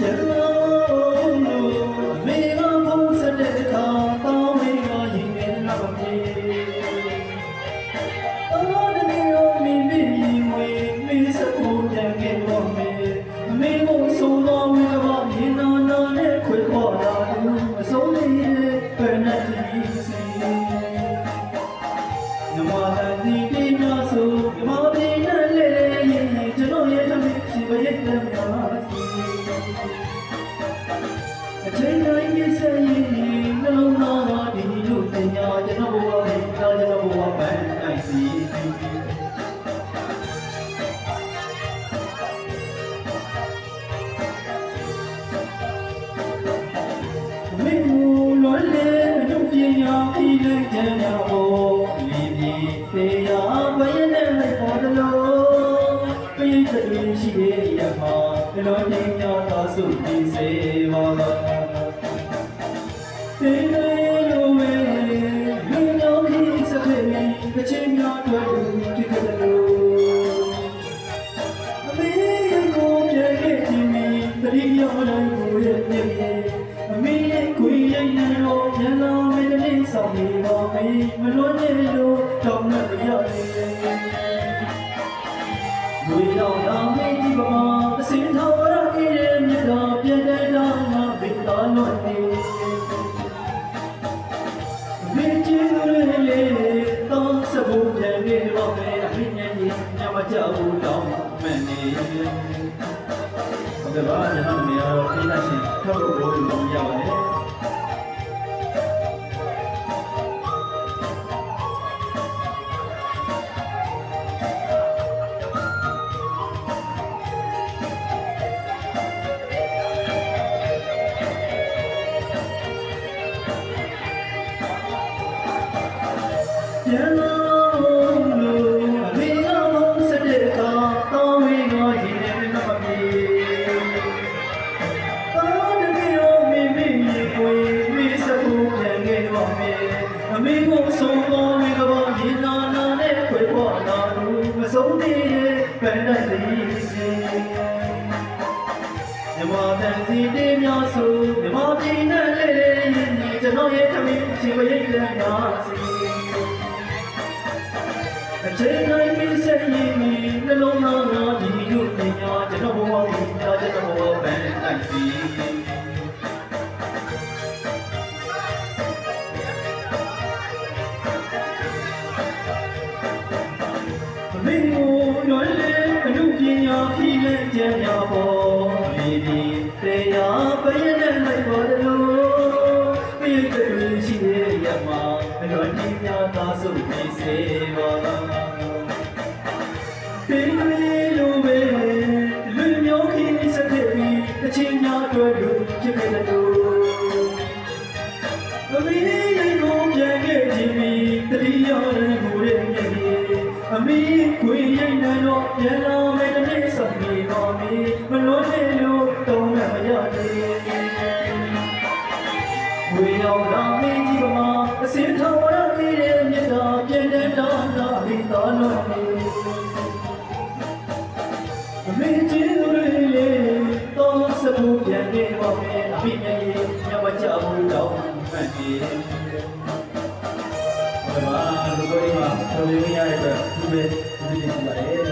ကျ အချိန်တိုင်းပြည့်စည်ရင်နှလုံးသားကဒီလိုတင်ညာကျွန်တော်ဘဝနဲ့ဒါကျွန်တော်ဘဝပန်းနိုင်စီမင်းမူလွန်လေအညုပညာပြီးလဲကြံရဖို့လီပြီးတရားဘယနဲ့လိုက်ပေါ်တယ်လို့ပြည့် တဲ့လူရှိရဲ့ရမှာဒီလိုပညာသာစုပြီးစေပါလားဒီလိုလိုဝဲလူတော်ကြီးစတဲ့ကချင်များတို့ဒီကလေးလို့အမေကိုပြေခဲ့ခြင်းမီတတိယမလိုက်ကိုရဲ့ပြည့်ရဲ့အမေရဲ့ကိုယ်ရဲ့နေတော့ညလောင်မင်းလေးဆောင်နေပါမေမလွန်နေလို့တောင်းနဲ့ရရတယ်ဝေတော်လာမင်း ဒီပမာအစင်တော်ရခဲ့တဲ့မြတ်တော်ပြည့်တဲ့တော်ငါဘိတော်လွတ်နေမင်းကျင်းရလေတောင်းစဖို့ပြန်နေတော့မယ်အမေနဲ့ညမကြောက်တော့မှန်နေဟုတ်ကဲ့ပါကျွန်တော်တို့ရောဖိသရှင်ထောက်လို့လို့လုပ်ရပါတယ်ပြန်လို့အမေကဘုံစတဲ့ကတောင်းဝေးကိုရင်နဲ့မမပြေတောင်းတဲ့ရောမိမိမြေကိုမိစကူပြန် ခဲ့တော့မေ အမေကိုဆုံးတော်ဝေကဘာရင်နာနာနဲ့ခွေပေါ်လာလို့မဆုံးသေးရဲ့ပန်းတိုင်းစီစီမြမတန်စီတေးများဆိုမြမပြည်နဲ့လေလေရင်ဒီကျွန်တော်ရဲ့သမီးရှင်မရိတ်လည်းများစီအချိန်တိုင်းပြည့်စက်ရင်ဒီနှလုံးသားငါဒီလိုတင်ညာကျွန်တော်ဘဝကိုညာကျွန်တော်ဘဝပန်းနိုင်စီမင်းကိုလွန်လေအမှုပညာပြီးလဲကြံရပေါ်လီဒီတရားပယ တိယလည်းကိုရဲ့မြည်အမေကိုရဲ့နိုင်တော့ပြန်လာမယ်တနေ့ဆောင်ပြီးတော့မီမလို့နေလို့တုံးနဲ့မရသေးဝေရောက်လာမင်းကြီးကမှအစင်ထောင်ရသေးတဲ့မြတ်တာပြန်တဲ့တော့လာပြီးတော့လို့နေအမေကြီးတို့လေးတော့စဖို့ပြန်နေပါမယ်အမိမြေညမကြဘူးတော့မှန်တယ် ဒီမှာလူတို့ဒီမှာဆောင်ရွက်ရတဲ့အတွက်ဒီပဲဒီလိုရှိပါတယ်